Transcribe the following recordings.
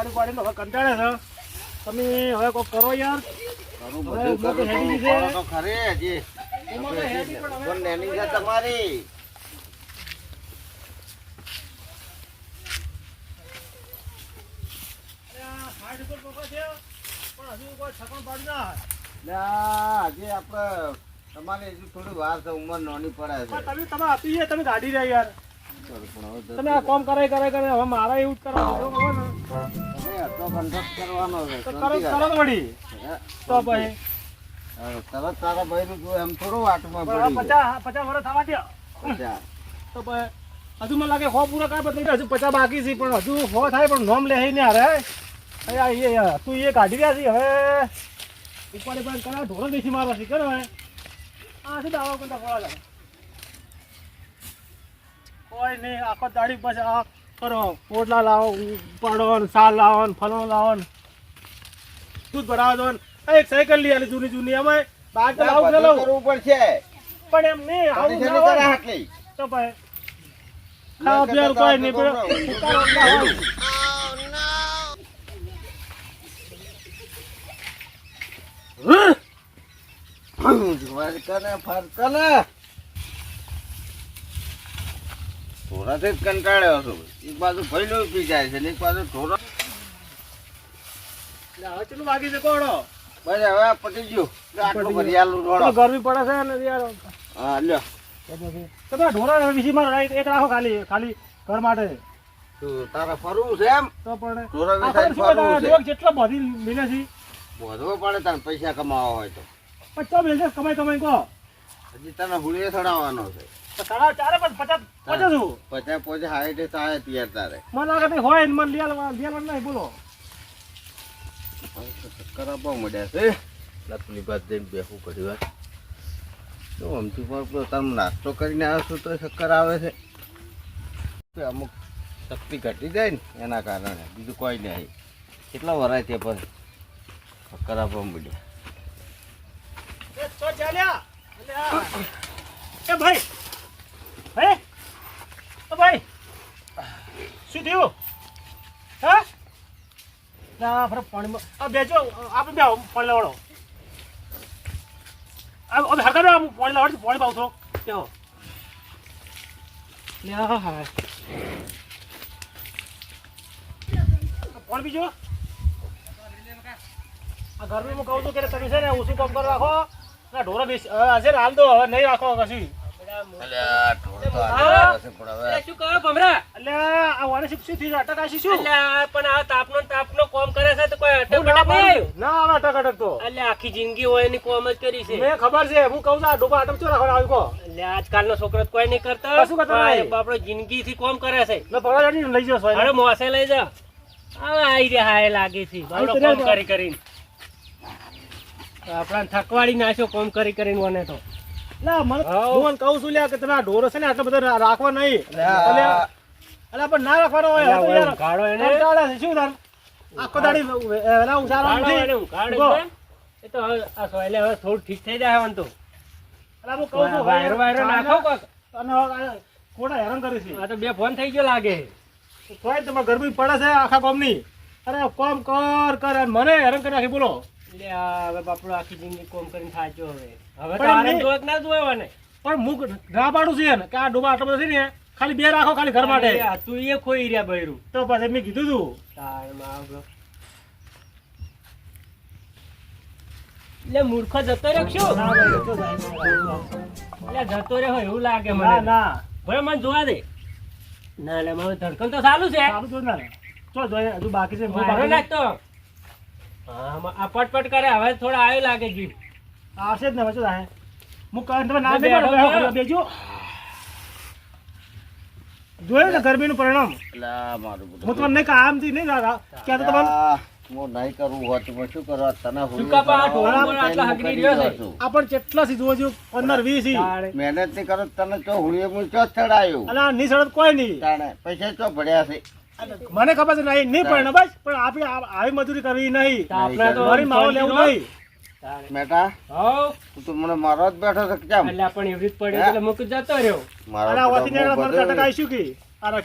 ઉપાડી પાડીને હવે કંટાળે છે. તમે હવે કોક કરો યાર. તમારી અરે આ સાઠ ઉપર પોકા છે. પણ હજુ કોઈ છકણ પાડી ના લે આ હજી આપણે તમારી હજી થોડી વાર છે ઉંમર નાની પડે છે. તમે તમે આપી તમે ગાડી રહ્યા યાર. તમે આ કોમ કરાય કરાય કરે હવે મારા એવું જ કરવાનું કરવાનો છે તો કરો કરો વળી. તો તરત તારા એમ થોડું વાટમાં પણ પડી પચાસ પચાસ વર્ષ થવા દો જાય તો પછી હજુ મને લાગે હો પૂરા કાંઈ બદલી હજુ પચાસ બાકી છે પણ હજુ હો થાય પણ નોમ લે ને અરે અહીંયા તું એ કાઢી રહ્યા છે હવે? ઉપાડી પાડી કરા ઢોરો દેશી મારવા છે કરે હવે આ શું દાવા કરતા ફોડા કોઈ નહીં આખો દાડી પછી આ કરો. પોટલા લાવો પાડો સાલ લાવો ફલો લાવો દૂધ ભરાવા દો એક સાયકલ લઈ આલી જૂની જૂની. અમે બાર તો લાવું બધું કરવું પડશે. પણ એમ નહીં આવું ના હોય. તો ભાઈ ખાવા પીવાનું કોઈ નહીં પેલો ઉતારો ના ઢોરાથી જ કંટાળ્યો છું. એક બાજુ ભયલો પી જાય છે ને એક બાજુ ઢોરો. હવે ચેટલું વાગી છે? કોણો બસ હવે પતી ગયું. આટલું ભરિયાલું ઢોળો ગરમી પડે છે ને યાર? હા લ્યો. ઢોરા એક રાખો ખાલી ખાલી ઘર માટે. તું તારે ફરવું છે એમ? તો પણ ઢોરા ફરવું છે. જેટલો બધી મિલે છે. બોધવો પડે તને પૈસા કમાવા હોય તો. પણ તો મિલશે કમાઈ કમાઈ કહો. હજી તને હુડીએ ચડાવવાનો છે. તો ચારે પણ પચાસ પચાસ શું પચાસ પચાસ હાઈટે થાય તૈયાર તારે. મને લાગે ભાઈ હોય ને મને લિયાલ લિયાલ નહીં બોલો. હવે ચક્કર આપવા મળ્યા છે. લપલી બાદ જઈને બેહું ઘડી વાર તો અમથી પર તમે નાસ્તો કરીને આવ્યો છો તો ચક્કર આવે છે. અમુક શક્તિ ઘટી જાય ને એના કારણે. બીજું કોઈ નહીં. કેટલા વરાય તે પણ ચક્કર આપવા મળ્યા. એ ભાઈ હે? ઓ ભાઈ, શું થયું? હા? ના ફરક પાણીમાં આ બેજો આપણે બે પાણી લાવડો હવે હરકા બે પાણી લાવડ પાણી પાવ થોડો કેવો લે હા પાણી પીજો આ ગરમીમાં કહું છું કે ને ઓછું કામ કરી રાખો. ના, ઢોરો બેસી હાલ તો હવે નહીં રાખો કશું. અલ્યા ઢોર તો આજે આવે છે પણ હવે શું કરો ભમરા એટલે આ વાને શું શું થયું અટક આશી શું અલ્યા પણ આ તાપનો ને આવે આવી છોકરો કોઈ નહીં કરતો. બાપડો જિંદગી થી કોમ કરે છે લઈ અરે મોસે લઈ જા હવે રહ્યા હાય લાગે છે કોમ કરી કરીને આપણા થકવાડી નાખ્યો કોમ કરી કરીને મને તો. હું મને કહું છું લ્યા કે તમે આ ઢોરો છે ને આટલો બધા રાખવા નહીં. એટલે પણ ના રાખવાનો હોય એને. શું તાર? આખો દાડી વેલા નથી. એ તો આ સોયલે હવે થોડું ઠીક થઈ જાય હવે તો. એટલે હું કહું છું વાયરો વાયરો નાખો કોક. અને ખોટા હેરાન કરે છે? આ તો બે ફોન થઈ ગયો લાગે. કોઈ તમારે ગરમી પડે છે આખા ગામની. અરે કોમ કર કર મને હેરાન કરી નાખી બોલો. એટલે હવે બાપડો આખી જિંદગી કોમ કરીને થાચ્યો હવે. હવે તો પણ આરામ નહીં. જોવા જ ના જોયો ને પણ હું ના પાડું છું ને કે આ ડોબા આટલો બધો છે ને ખાલી બે રાખો ખાલી ઘર માટે. તું એ ખોઈ રહ્યા બૈરું. તો પછી મેં કીધું તું. એટલે મૂર્ખો જતો રહ્યો શું? ના. એટલે જતો રહ્યો હોય એવું લાગે મને. ના ભલે મને જોવા દે. ના એટલે મારું ધડકન તો ચાલુ છે. સારું જો ના. ચો જોઈએ હજુ બાકી છે. નાખતો હા આ પટપટ કરે હવે થોડા આવ્યો લાગે જીવ આવશે જ ને વચ્ચે જાય હું કહું તમે ના બે નહીં પાડો, બેઠો બેજો. જોયું ને ગરમીનું પરિણામ? અલ્યા, મારું બધું હું તમને નહીં આમથી નહીં દાદા. ક્યાં તો તમારું? હું નહીં કરવું હોત તો શું કરવા તને હુડીએ શું કાપા આ ચડાવવા ઢોળા આટલા હું હગરી કરી રહ્યો છે? રહ્યો છું. આ પણ કેટલા સી જોવો જો પંદર વીસ મહેનત નહીં કરો તને તો હુડીએ હું ચો ચડાયું. અને આ નિસળત કોઈ નહીં. તાણે પૈસા ચો ભર્યા છે. મને ખબર છે નહીં નહીં પણ બસ પણ આપણે આવી મજૂરી કરવી નહીં. આપણે તો મારી માવો લેવું નહીં. બેટા હો તું તો મને મારો જ બેઠો છે કેમ? એટલે પણ એવી રીત એટલે મુક જતો રહ્યો. મારા અને આ તો વાથી નીકળે હું મને બધું- કટક આવીશું કે? મારો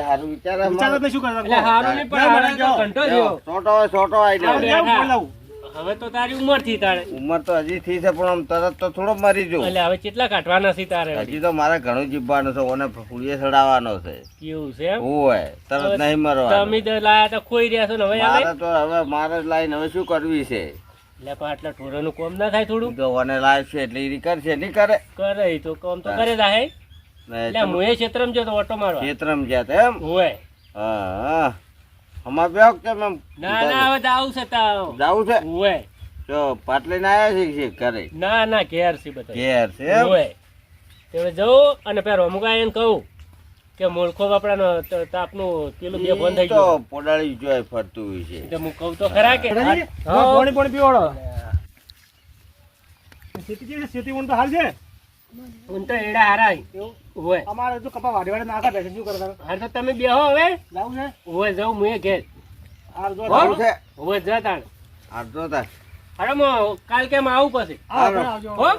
હારું વિચાર હારું નહીં પણ છોટો છોટો આવી હવે તો તારી ઉંમરથી તારે. ઉંમર તો હજી થઈ છે પણ આમ તરત તો થોડો મરી જો એટલે હવે કેટલા કાઢવાના છે તારે હજી તો મારે ઘણું જીવવાનું છે ઓને ફૂલીએ સડાવવાનો છે. કેવું છે? ઓય તરત નહીં મરવા તમે તો લાયા તો ખોઈ રહ્યા છો ને હવે મારે તો હવે મારે જ લાઈને હવે શું કરવી છે? એટલે પણ આટલા ઢોરોનું કોમ ના થાય થોડું? તો ઓને લાવશે એટલે એ કરશે નહીં કરે. કરે તો કોમ તો કરે જાય એટલે હું એ ક્ષેત્રમ જતો તો ઓટો મારવા. ક્ષેત્રમ જતો એમ? હોય. હા હા. અમાર બેક છે એમ ના ના હવે તો આવું છે તાવ. જાવું છે? હોય જો પાટલીને આયા છે ઘરે? ના ના ઘેર છે બધા. ઘેર છે જવું અને પેલો અમુક એને કહું કે મૂળખો બાપડાનો ત- તાપનું પેલું બે બંધ થઈ ગયું. પોડાળી જોય ફરતું હોય છે. એટલે હું કહું તો ખરા કે. પાણી પાણી પીવાડો. કેવી છે? ખેતી ઊંઘ તો હાલ છે. ઉન તો એડા હારા એવું? હોય અમારે જો કપા વાડી વાડી નાખા બેસે શું કરતા હા તો તમે બેહો હવે. જાવું છે? હોય જાઉં હું ઘેર. હાલ જો જાવું છે. હોય જા તાણ. આટલો તાર. અરે હું કાલ કેમ આવું પછી? આવજો. હો?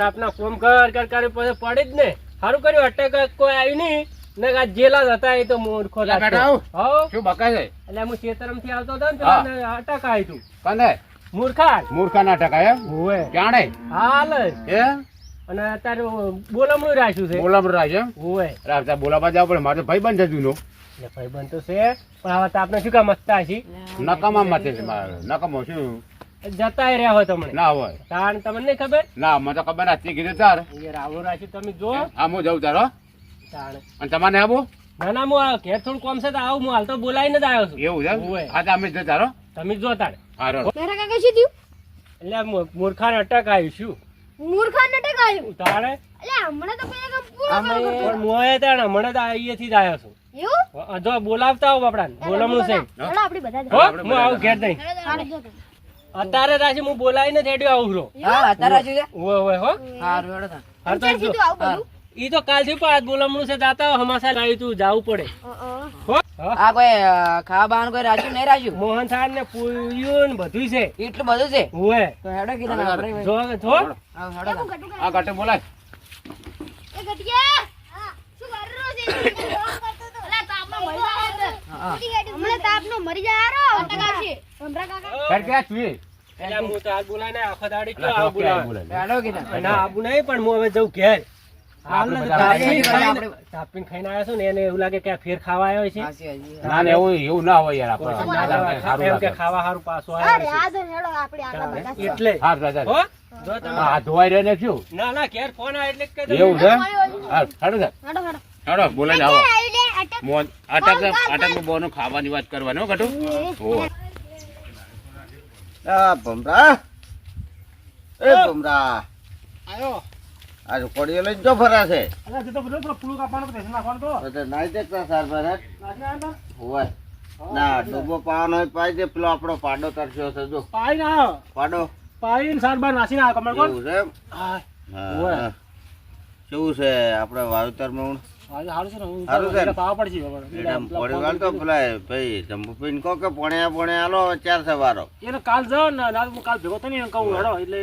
તાપના ફોન કર કર કરે પછી પડી જ ને. સારું કર્યું અટક કોઈ આવ્યું નહીં. ને આ જેલા જ હતા એ તો મૂર્ખો લાગતો. હો? શું બકાય છે? એટલે હું ખેતરમથી આવતો હતો ને. અટક આવી તું કંદે મૂર્ખા મૂર્ખા ના ટકા એમ હોય ક્યાણે? હાલ. એ અને અત્યારે બોલમણું રાખ્યું છે. બોલામ રાજ એમ? હોય રાખતા બોલાવા જાવ પણ મારે ભાઈ બંધ જતું નો ભાઈ બંધ તો છે પણ હવે તો આપણે શું કામ મસ્તા છીએ નકામા માટે છે મારે. નકામો શું? જતાય રહ્યા હોય તમને. ના હોય. તાણ તમને નહીં ખબર? ના મને તો ખબર નથી. કીધું તાર. આવું રાખ્યું તમે જો. હા હું જઉં તારો તાણ. અને તમારે આવું? ના ના હું આ ઘેર થોડું કોમ છે તો આવું. હું હાલ તો બોલાવીને જ આવ્યો છું. એવું છે હોય. હા તો અમે જ તારો તમે જો તારે હારો. મારા કાકા શું થયું? એટલે મૂર્ખાને અટક આવ્યું શું? મૂર્ખા નટક આવ્યું તાણે એટલે હમણાં તો પેલા કામ પૂરો કરો પણ મોએ તાણ હમણાં તો અહીંયાથી જ આવ્યો છું. એવું? જો બોલાવતા આવો બાપડાને બોલમણું છે ચાલો આપણે બધા હું આવું ઘેર નહીં. અત્યારે રાશી હું બોલાવીને જ આવું છું? હો. હા તો ક્યાં જો. આવું બધું? ઈ તો કાલથી પણ બોલમણું છે દાતા હો, હમાસા લાવી તું જાવું પડે. આ કોઈ ખાવા કોઈ રાજુ નહીં રાજુ મોહન થાળ ને પૂયું ને બધું છે. એટલું બધું છે? હોય તો હેડો કીધું આપણે જો જો. આ ગટે બોલાય. એ ઘટિયા! શું કરી રહ્યો છે અલા, તાપનો મરી જાય હમણાં તાપનો મરી જાય હારો. અટક આવશે. ભમરા કાકા. ઘર ક્યાં છું એ? એટલે હું તો હાલ બોલાવીને આખો દાડી કયો અલા, આવું ક્યાં બોલાવે? બોલાય? હેડો કીધું. ના આબુ નહીં પણ હું હવે જઉં ઘેર. ખાઈને- ને એને એવું લાગે કે ફેર ખાવા આવ્યો છે. ના ને એવું એવું ના હોય યાર આપણે. ના સારું લાગે. એમ કે ખાવા હારું પાછો આવ્યો આ તો હેડો આપણે આગળ છે બધા એટલે. હા દાદા હો? જો તમે હા ધોવાઈ રહે ને શું? ના ના ઘેર ફોન આવે એટલે જ એવું છે? હા હેડો હેડો અટક અટક બોનું ખાવાની વાત કરવાનો હો ગટુ આ ભમરા. એ ભમરા. આયો. આ કોડીઓ લઈને જો ફરા છે તો બધું કાપવાનું તો નાખવાનું તો. તો નાઈ સાર તા? હોય. ના ડૂબો પાવાનો પાઈ દે. પેલો આપણો પાડો તરસ્યો છે જો. પાઈ ના. પાડો. પાઈને સાર બાર નાસી ના કમળ કોણ? છે હા. કેવું છે આપણે વાવેતરમાં છે ને, હું છે પાવા પડશે હવે. એટલે પોણી પેલા ભાઈ જંબુભાઈ કહો કે પોણ્યા પોણ્યા આલો ચાર સવારો એને કાલ જાઓ ને કાલ ભેગો થઈને એને કહું હેડો એટલે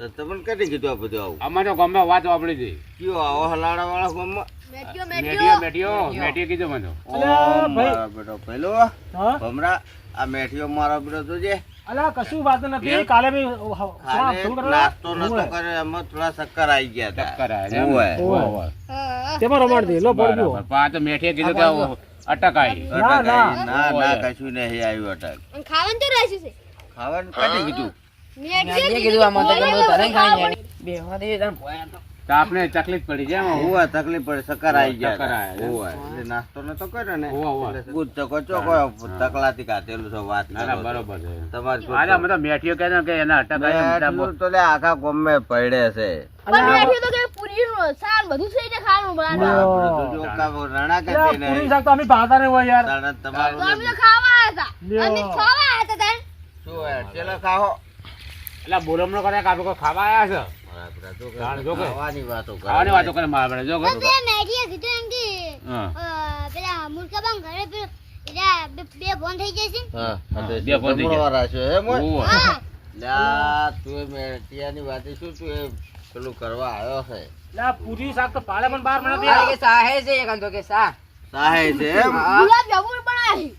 કીધું તમને કેટલી કીધું આ બધું આવું? અમારે ગામમાં વાત વાપરી હતી. કયો આવો હલાડા વાળા ગામમાં મને. બેટો પેલો ભમરા આ મારો બેટો અલા કશું વાત નથી. કાલે નાસ્તો નતો કરે એમાં થોડા શક્કર આવી ગયા હતા. ચક્કર આવે. તેમાં રમાડ દે લો પડ્યો તો કીધું કે ના, ના. ના કશું નહીં આવ્યું અટક. ખાવાનું તો રાખ્યું છે. ખાવાનું કીધું? આપણે તકલીફ પડી જાય. તકલીફ પડે. શક્કર આવી જાય. હોય. એટલે નાસ્તો નતો કર્યો ને. ગુજ તો કચો કોઈ તકલાથી કાઢેલું છે વાત. બરોબર છે. તમારી કે એના તો લે આખા ગોમે પડે છે. પણ મેટ્યો તો કે પૂરી ખાવાનું સાર બધું થઈ જાય ખાવાનું બરાબર. લ્યો. આપણે તો જો કાં રણા કે અલ્યા, પૂરી શાક તો અમે ભાતા નહીં હોય યાર. તાણે તો અમે ખાવા હતા. અમે ખાવા હતા તાન. શું હોય? ચલો ખાઓ. એટલે બોલમણો કરે કે આપણે કોઈ ખાવા આવ્યા છે? ખાવાની વાતો કરે. મારા જો પેલા ઘરે બે ફોન થઈ જશે બે ફોન થઈ તું મેટિયાની વાતે શું તું પેલું કરવા આવ્યો છે? અલ્યા, પૂરી શાક તો પાળે પણ બાર મને કે સાહે છે એક અંતો કે સા સાહે છે ગુલાબ જાંબુ પણ આવી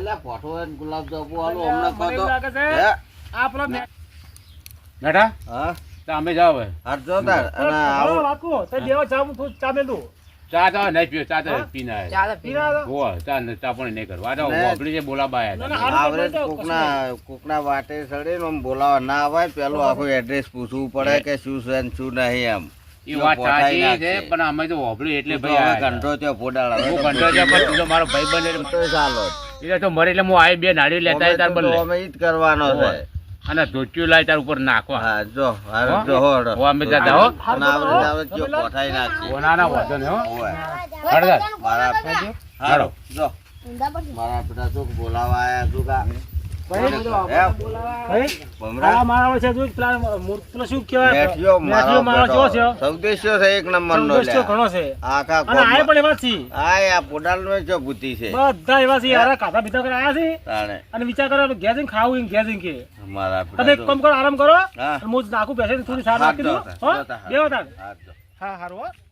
લે ગુલાબ હમણાં મને કહો એવું તો. લાગે છે હે? આ પેલો મે- હા. તો અમે જાવ હવે. હાથ જો તાર. અને આવો લાકુ વાકુ, તે દેવા જાવું થોડું ચા મેલું. ચા તો નહીં પીઓ ચા તો પીના ચા. ચાલે પીરા ચા ને ચા પણ નહીં કરવા તો ને. જે બોલા. હારું આવરે કોકના કોકના વાટે સડે ને બોલાવા ના આવે પેલું આખું એડ્રેસ પૂછવું પડે કે શું છે ને શું નહીં એમ. એ વાત સાચી છે પણ અમે તો વાપર્યું એટલે ભાઈ હવે ત્યાં. હું પણ તું મારો ભાઈ બને તો ચાલો. એટલે તો મરે એટલે હું આવી બે નાડી લેતા તાર બદલે. અમે ઈ જ કરવાનો છે. અને ધોચ્યું લાય તાર ઉપર નાખો હા જો હારું જો હોડો. હો, અમે જતા હો. ના આવરે ને જો કોઠાઈ નાખી ઓનાના વધો ને હો. હળદર. મારા હાલો. હારું, જો મારા બેટા તો બોલાવા આયા તું આરામ કરો. હા. નાખું બેસે થોડી સારું હા, હારું